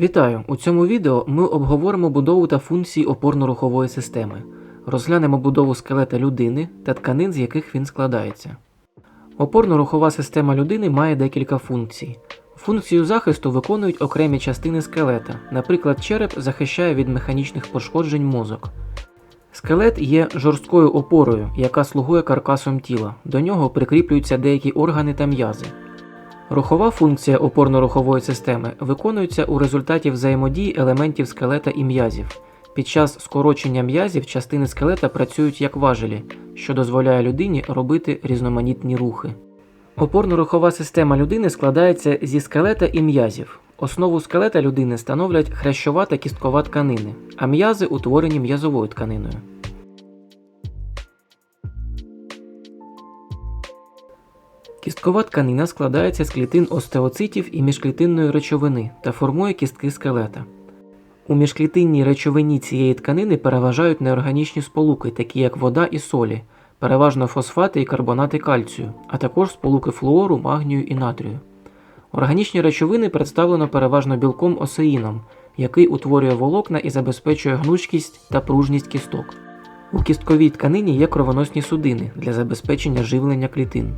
Вітаю! У цьому відео ми обговоримо будову та функції опорно-рухової системи. Розглянемо будову скелета людини та тканин, з яких він складається. Опорно-рухова система людини має декілька функцій. Функцію захисту виконують окремі частини скелета, наприклад, череп захищає від механічних пошкоджень мозок. Скелет є жорсткою опорою, яка слугує каркасом тіла. До нього прикріплюються деякі органи та м'язи. Рухова функція опорно-рухової системи виконується у результаті взаємодії елементів скелета і м'язів. Під час скорочення м'язів частини скелета працюють як важелі, що дозволяє людині робити різноманітні рухи. Опорно-рухова система людини складається зі скелета і м'язів. Основу скелета людини становлять хрящова та кісткова тканини, а м'язи утворені м'язовою тканиною. Кісткова тканина складається з клітин остеоцитів і міжклітинної речовини та формує кістки скелета. У міжклітинній речовині цієї тканини переважають неорганічні сполуки, такі як вода і солі, переважно фосфати і карбонати кальцію, а також сполуки флуору, магнію і натрію. Органічні речовини представлено переважно білком осеїном, який утворює волокна і забезпечує гнучкість та пружність кісток. У кістковій тканині є кровоносні судини для забезпечення живлення клітин.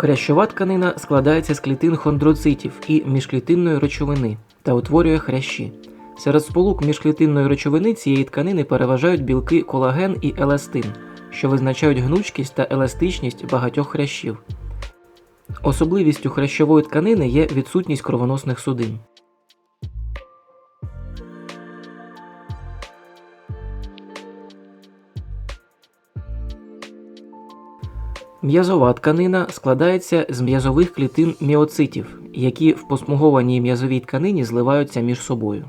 Хрящова тканина складається з клітин хондроцитів і міжклітинної речовини та утворює хрящі. Серед сполук міжклітинної речовини цієї тканини переважають білки колаген і еластин, що визначають гнучкість та еластичність багатьох хрящів. Особливістю хрящової тканини є відсутність кровоносних судин. М'язова тканина складається з м'язових клітин міоцитів, які в посмугованій м'язовій тканині зливаються між собою.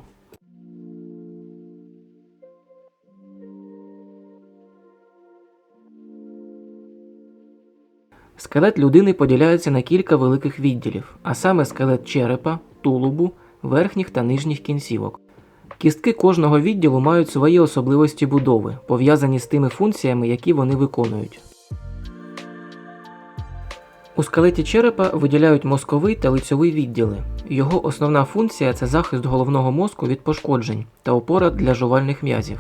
Скелет людини поділяється на кілька великих відділів, а саме скелет черепа, тулубу, верхніх та нижніх кінцівок. Кістки кожного відділу мають свої особливості будови, пов'язані з тими функціями, які вони виконують. У скелеті черепа виділяють мозковий та лицьовий відділи. Його основна функція це захист головного мозку від пошкоджень та опора для жувальних м'язів.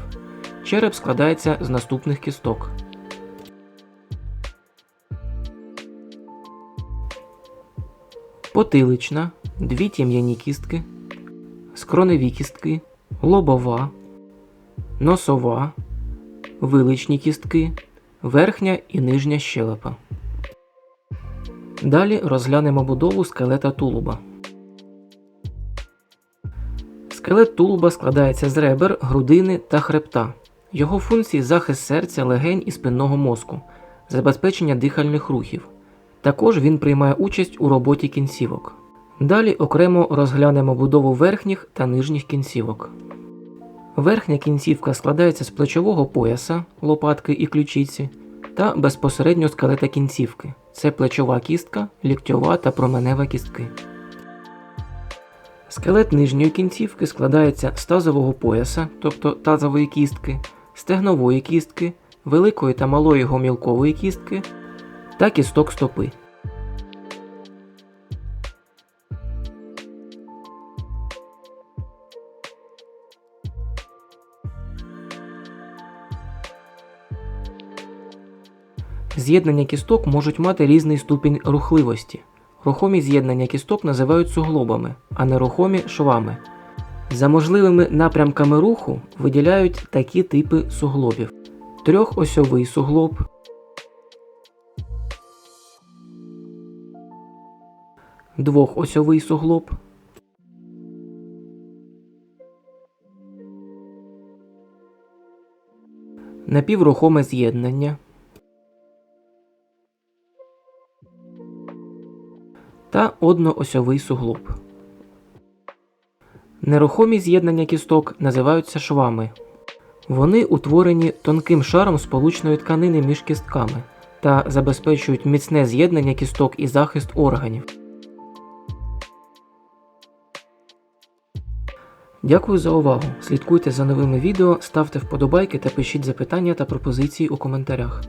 Череп складається з наступних кісток. Потилична, дві тім'яні кістки, скроневі кістки, лобова, носова, виличні кістки, верхня і нижня щелепа. Далі розглянемо будову скелета тулуба. Скелет тулуба складається з ребер, грудини та хребта. Його функції захист серця, легень і спинного мозку, забезпечення дихальних рухів. Також він приймає участь у роботі кінцівок. Далі окремо розглянемо будову верхніх та нижніх кінцівок. Верхня кінцівка складається з плечового пояса, лопатки і ключиці та безпосередньо скелета кінцівки. Це плечова кістка, ліктьова та променева кістки. Скелет нижньої кінцівки складається з тазового пояса, тобто тазової кістки, стегнової кістки, великої та малої гомілкової кістки та кісток стопи. З'єднання кісток можуть мати різний ступінь рухливості. Рухомі з'єднання кісток називають суглобами, а нерухомі швами. За можливими напрямками руху виділяють такі типи суглобів: трьохосьовий суглоб, двохосьовий суглоб, напіврухоме з'єднання. Та одноосьовий суглоб. Нерухомі з'єднання кісток називаються швами. Вони утворені тонким шаром сполучної тканини між кістками та забезпечують міцне з'єднання кісток і захист органів. Дякую за увагу. Слідкуйте за новими відео, ставте вподобайки та пишіть запитання та пропозиції у коментарях.